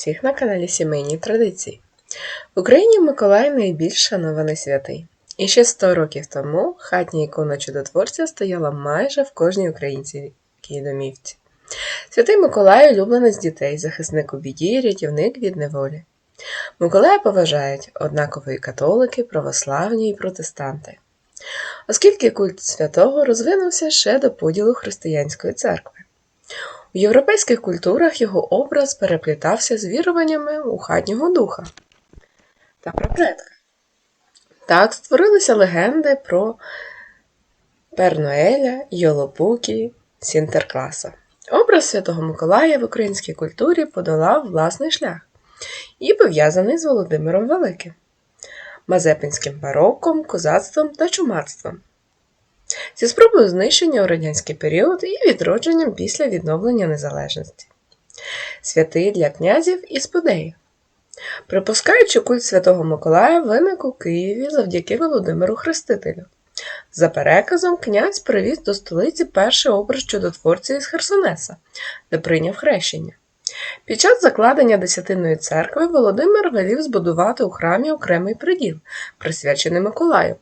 всіх на каналі Сімейні Традиції. В Україні Миколай найбільш шанований святий. І ще 100 років тому хатня ікона чудотворця стояла майже в кожній українській домівці. Святий Миколай улюбленець дітей, захисник у біді, рятівник від неволі. Миколая поважають однаково католики, православні і протестанти. Оскільки культ святого розвинувся ще до поділу християнської церкви. У європейських культурах його образ переплітався з віруваннями у хатнього духа та про предка. Так створилися легенди про Перноеля, Йолопукі, Сінтеркласа. Образ Святого Миколая в українській культурі подолав власний шлях і пов'язаний з Володимиром Великим, Мазепинським бароком, козацтвом та чумацтвом зі спробою знищення у радянський період і відродженням після відновлення незалежності, святий для князів і спудеїв. Припускаючи культ Святого Миколая виник у Києві завдяки Володимиру Хрестителю. За переказом, князь привіз до столиці перший образ чудотворця із Херсонеса, де прийняв хрещення. Під час закладення Десятинної церкви Володимир велів збудувати у храмі окремий приділ, присвячений Миколаю,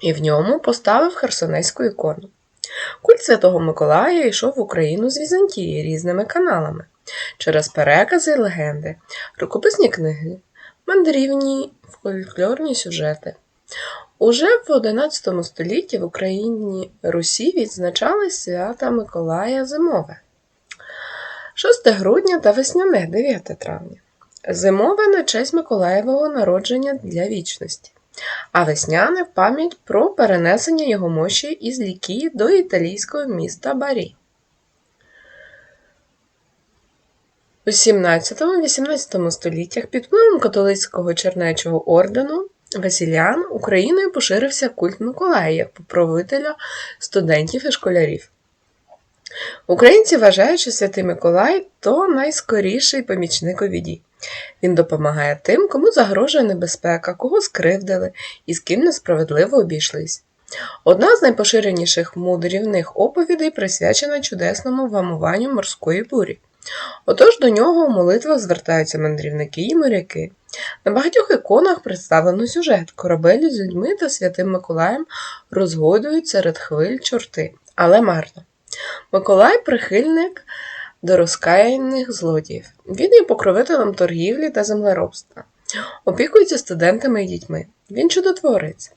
і в ньому поставив херсонеську ікону. Культ Святого Миколая йшов в Україну з Візантії різними каналами через перекази й легенди, рукописні книги, мандрівні фольклорні сюжети. Уже в XI столітті в Україні Русі відзначали свята Миколая Зимове, 6 грудня та весняне 9 травня. Зимове на честь Миколаєвого народження для вічності а весняне в пам'ять про перенесення його мощі із Лікі до італійського міста Барі. У 17-18 століттях під впливом католицького чернечого ордену Васілян Україною поширився культ Миколая як поправителя студентів і школярів. Українці вважають, що Святий Миколай то найскоріший помічник у біді. Він допомагає тим, кому загрожує небезпека, кого скривдили і з ким несправедливо обійшлись. Одна з найпоширеніших мудрівних оповідей присвячена чудесному вамуванню морської бурі. Отож до нього у молитвах звертаються мандрівники і моряки. На багатьох іконах представлено сюжет корабелі з людьми та святим Миколаєм розгойдують серед хвиль чорти, але марно. Миколай прихильник до розкаяних злодіїв. Він є покровителем торгівлі та землеробства, опікується студентами і дітьми. Він чудотворець.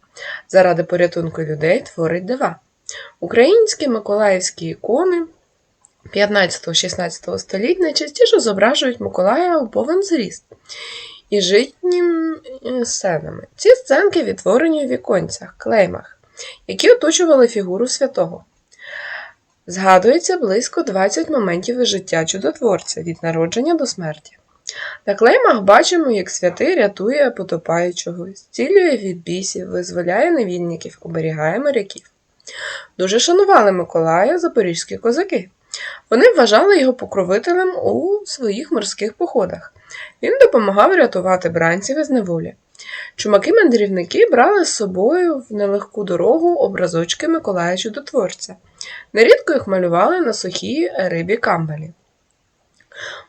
Заради порятунку людей творить дива. Українські миколаївські ікони 15-16 століть найчастіше зображують Миколая у повен зріст і житніми сценами. Ці сценки відтворені у віконцях, клеймах, які оточували фігуру святого. Згадується близько 20 моментів із життя чудотворця від народження до смерті. На клеймах бачимо, як святий рятує потопаючого, зцілює від бісів, визволяє невільників, оберігає моряків. Дуже шанували Миколая запорізькі козаки. Вони вважали його покровителем у своїх морських походах. Він допомагав рятувати бранців із неволі. Чумаки-мандрівники брали з собою в нелегку дорогу образочки Миколая Чудотворця. Нерідко їх малювали на сухій рибі камбалі.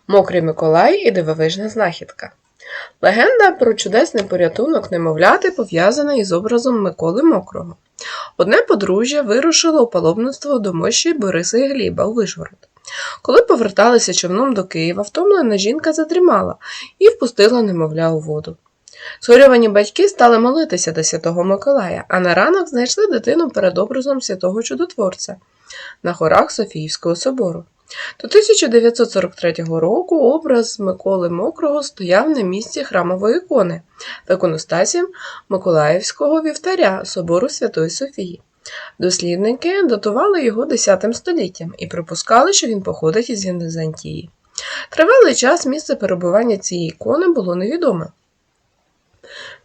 Мокрий Миколай і дивовижна знахідка. Легенда про чудесний порятунок немовляти пов'язана із образом Миколи Мокрого. Одне подружжя вирушило у паломництво до мощі Бориса і Гліба у Вишгород. Коли поверталися човном до Києва, втомлена жінка задрімала і впустила немовля у воду. Згорьовані батьки стали молитися до Святого Миколая, а на ранок знайшли дитину перед образом святого Чудотворця на хорах Софіївського собору. До 1943 року образ Миколи Мокрого стояв на місці храмової ікони в іконостасі Миколаївського вівтаря собору Святої Софії. Дослідники датували його X століттям і припускали, що він походить із Візантії. Тривалий час місце перебування цієї ікони було невідоме.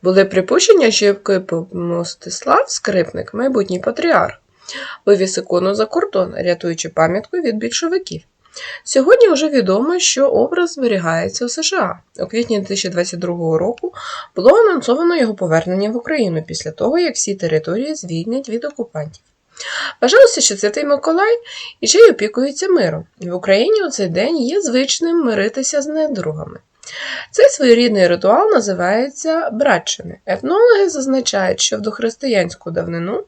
Були припущення, що Мостислав, скрипник, майбутній патріарх, вивіз ікону за кордон, рятуючи пам'ятку від більшовиків. Сьогодні вже відомо, що образ зберігається у США. У квітні 2022 року було анонсовано його повернення в Україну після того, як всі території звільнять від окупантів. Вважалося, що Святий Миколай і ще й опікується миром. В Україні у цей день є звичним миритися з недругами. Цей своєрідний ритуал називається братчини. Етнологи зазначають, що в дохристиянську давнину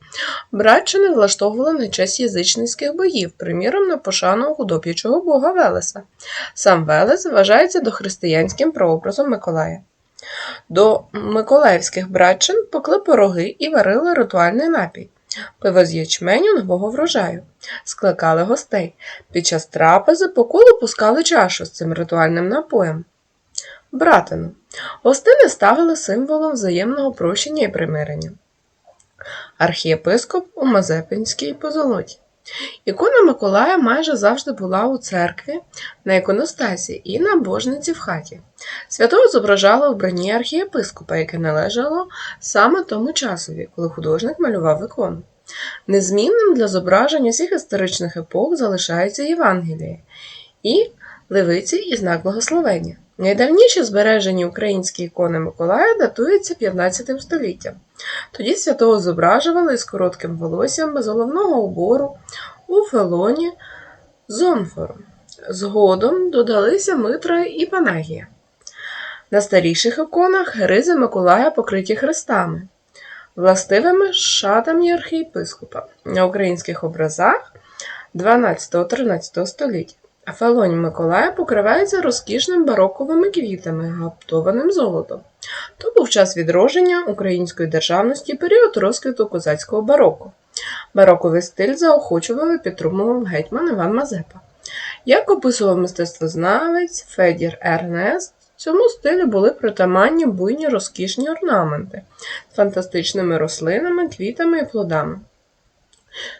братчини влаштовували на честь язичницьких боїв, приміром на пошану худоб'ячого бога Велеса. Сам Велес вважається дохристиянським прообразом Миколая. До миколаївських братчин покли пироги і варили ритуальний напій. Пиво з ячменю нового врожаю, скликали гостей. Під час трапези по колу пускали чашу з цим ритуальним напоєм. Братину. Гостини ставили символом взаємного прощення і примирення. Архієпископ у Мазепинській позолоті. Ікона Миколая майже завжди була у церкві на іконостасі і на божниці в хаті. Святого зображали в броні архієпископа, яке належало саме тому часові, коли художник малював ікону. Незмінним для зображень усіх історичних епох залишається Євангеліє і Левиці і знак благословення. Найдавніші збережені українські ікони Миколая датуються 15 століттям. Тоді святого зображували з коротким волоссям без головного убору у фелоні з. Згодом додалися Митра і Панагія. На старіших іконах ризи Миколая покриті хрестами, властивими шатами архієпископа. На українських образах 12-13 століття. А фелоні Миколая покривається розкішним бароковими квітами, гаптованим золотом. То був час відродження української державності, період розквіту козацького бароко. Бароковий стиль заохочував і підтримував гетьман Іван Мазепа. Як описував мистецтвознавець Федір Ернест, цьому стилю були притаманні буйні розкішні орнаменти з фантастичними рослинами, квітами і плодами.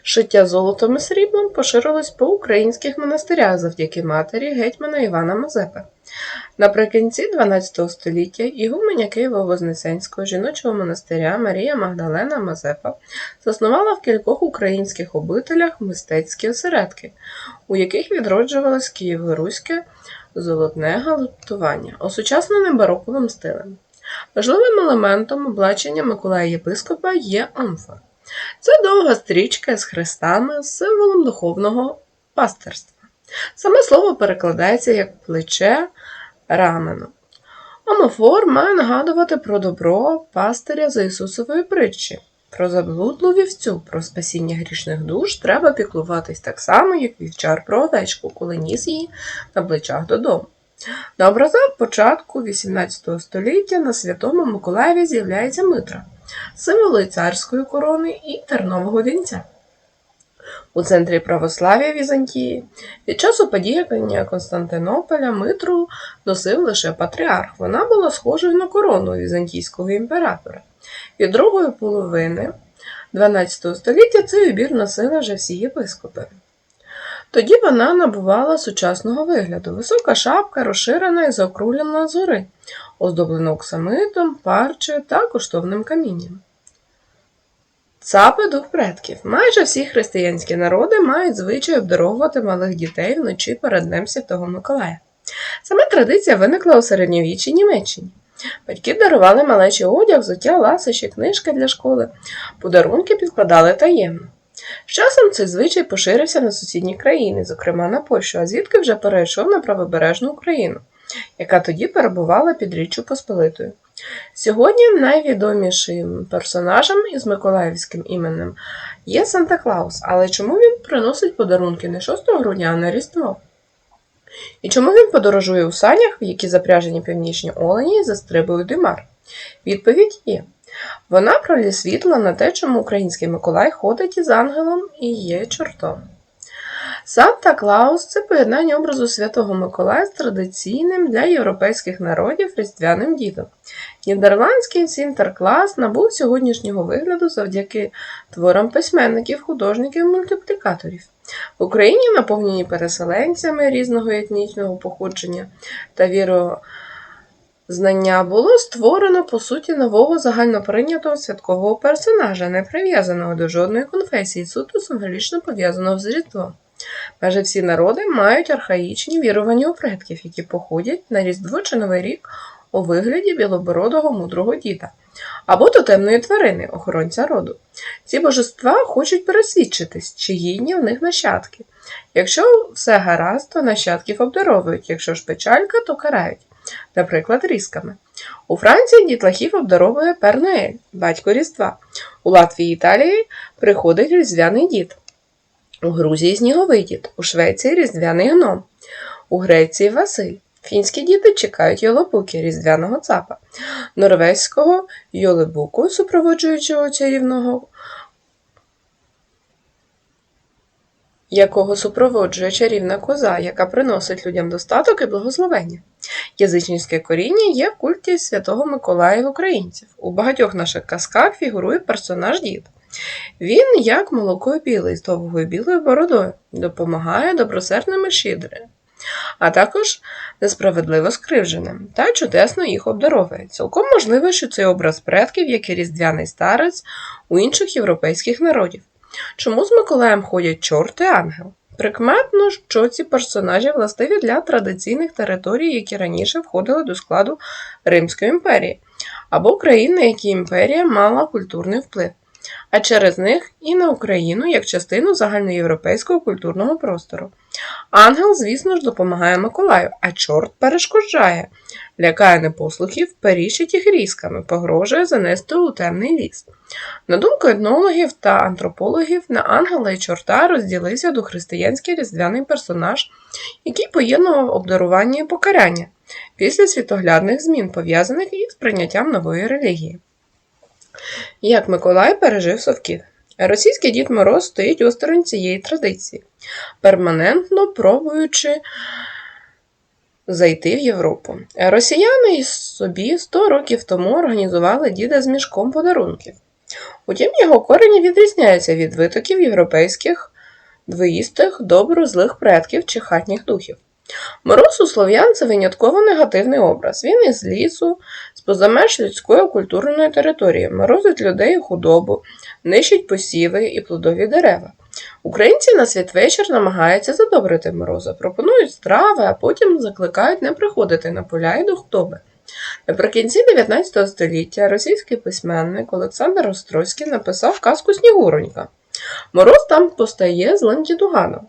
Шиття золотом і сріблом поширилось по українських монастирях завдяки матері гетьмана Івана Мазепи. Наприкінці XII століття ігуменя Києво-Вознесенського жіночого монастиря Марія Магдалена Мазепа заснувала в кількох українських обителях мистецькі осередки, у яких відроджувалось києво-руське золотне галактування, осучаснене бароковим стилем. Важливим елементом облачення Миколая Єпископа є амфор. Це довга стрічка з хрестами, символом духовного пастирства. Саме слово перекладається як плече рамено. Омофор має нагадувати про добро пастиря за Ісусової притчі. Про заблудлу вівцю, про спасіння грішних душ треба піклуватись так само, як вівчар про овечку, коли ніс її на плечах додому. На образах початку XVIII століття на Святому Миколаєві з'являється Митра, символи царської корони і тернового вінця. У центрі православ'я Візантії під час упадіння Константинополя Митру носив лише патріарх. Вона була схожою на корону візантійського імператора. Від другої половини XII століття цей убір носили вже всі єпископи. Тоді вона набувала сучасного вигляду: висока шапка, розширена і заокруглена зори, оздоблена оксамитом, парчею та коштовним камінням. Цапи дух предків. Майже всі християнські народи мають звичай обдаровувати малих дітей вночі перед Днем Святого Миколая. Саме традиція виникла у середньовіччі Німеччині. Батьки дарували малечий одяг, взуття, ласощі, книжки для школи, подарунки підкладали таємно. З часом цей звичай поширився на сусідні країни, зокрема на Польщу, а звідки вже перейшов на правобережну Україну, яка тоді перебувала під Річчю Посполитою. Сьогодні найвідомішим персонажем із миколаївським іменем є Санта Клаус, але чому він приносить подарунки не 6 грудня, а на Різдво? І чому він подорожує у санях, в які запряжені північні олені і застрибують димар? Відповідь є. Вона пролє світло на те, чому український Миколай ходить із ангелом і є чортом. Санта Клаус це поєднання образу Святого Миколая з традиційним для європейських народів різдвяним дідом. Нідерландський Сінтерклас набув сьогоднішнього вигляду завдяки творам письменників, художників, мультиплікаторів. В Україні, наповнені переселенцями різного етнічного походження та вірознання, було створено по суті нового загальноприйнятого святкового персонажа, не прив'язаного до жодної конфесії, суто символічно пов'язаного з Різдвом. Майже всі народи мають архаїчні вірування у предків, які походять на Різдво чи Новий рік у вигляді білобородого мудрого діда або тотемної тварини, охоронця роду. Ці божества хочуть пересвідчитись, чи гідні в них нащадки. Якщо все гаразд, то нащадків обдаровують, якщо ж печалька, то карають, наприклад, різками. У Франції дітлахів обдаровує Перноель, батько Різдва. У Латвії і Італії приходить різдвяний дід. У Грузії сніговий дід, у Швеції різдвяний гном, у Греції Василь. Фінські діти чекають йолопуки різдвяного цапа, норвезького йолебуку, супроводжуючого чарівного, якого супроводжує чарівна коза, яка приносить людям достаток і благословення. Язичницьке коріння є в культі Святого Миколая українців. У багатьох наших казках фігурує персонаж дід. Він, як молоко білий з довгою білою бородою, допомагає добросердним і а також несправедливо скривдженим та чудесно їх обдаровує. Цілком можливо, що цей образ предків, як і різдвяний старець у інших європейських народів. Чому з Миколаєм ходять чорт і ангел? Прикметно, що ці персонажі властиві для традиційних територій, які раніше входили до складу Римської імперії, або країн, на які імперія мала культурний вплив, а через них і на Україну як частину загальноєвропейського культурного простору. Ангел, звісно ж, допомагає Миколаю, а чорт перешкоджає, лякає непослухів, перішить їх різками, погрожує занести у темний ліс. На думку етнологів та антропологів, на ангела і чорта розділився дохристиянський різдвяний персонаж, який поєднував обдарування і покарання після світоглядних змін, пов'язаних із прийняттям нової релігії. Як Миколай пережив совків. Російський Дід Мороз стоїть осторонь цієї традиції, перманентно пробуючи зайти в Європу. Росіяни собі 100 років тому організували діда з мішком подарунків. Утім, його корені відрізняються від витоків європейських двоїстих, добро злих предків чи хатніх духів. Мороз у слов'ян це винятково негативний образ. Він із лісу, з позамеж людської культурної території, морозить людей худобу, нищить посіви і плодові дерева. Українці на святвечір намагаються задобрити мороза, пропонують страви, а потім закликають не приходити на поля і до худоби. Наприкінці 19 століття російський письменник Олександр Острозький написав казку Снігуронька. Мороз там постає злим дідуганом.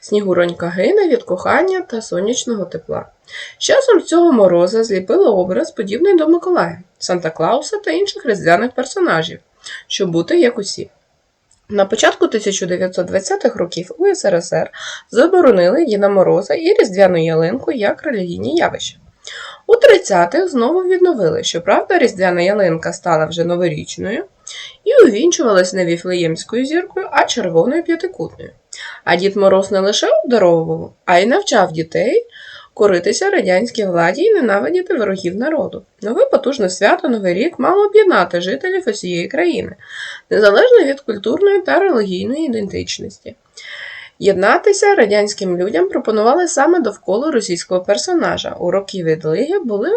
Снігуронька гине від кохання та сонячного тепла. З часом цього мороза зліпили образ, подібний до Миколая, Санта Клауса та інших різдвяних персонажів, щоб бути як усі. На початку 1920-х років у СРСР заборонили Діда Мороза і Різдвяну ялинку як релігійні явища. У 30-х знову відновили, щоправда, Різдвяна ялинка стала вже новорічною і увінчувалась не віфлеємською зіркою, а червоною п'ятикутною. А Дід Мороз не лише обдаровував, а й навчав дітей коритися радянській владі і ненавидіти ворогів народу. Нове потужне свято Новий рік мало об'єднати жителів усієї країни, незалежно від культурної та релігійної ідентичності. Єднатися радянським людям пропонували саме довкола російського персонажа. У роки відлиги були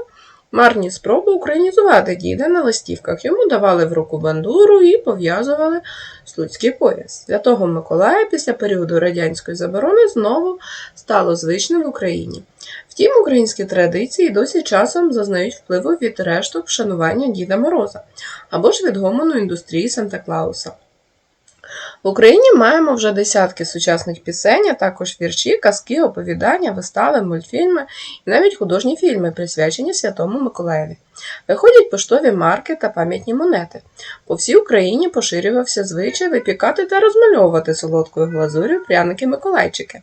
марні спроби українізувати діда на листівках. Йому давали в руку бандуру і пов'язували слуцький пояс. Святого Миколая після періоду радянської заборони знову стало звичним в Україні. Втім, українські традиції досі часом зазнають впливу від решток вшанування Діда Мороза або ж від гомону індустрії Санта Клауса. В Україні маємо вже десятки сучасних пісень, а також вірші, казки, оповідання, вистави, мультфільми і навіть художні фільми, присвячені Святому Миколаєві. Виходять поштові марки та пам'ятні монети. По всій Україні поширювався звичай випікати та розмальовувати солодкою глазур'ю пряники-миколайчики.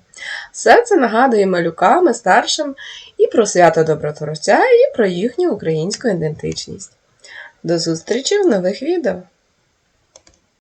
Все це нагадує малюкам і старшим і про свято Добротворця, і про їхню українську ідентичність. До зустрічі в нових відео!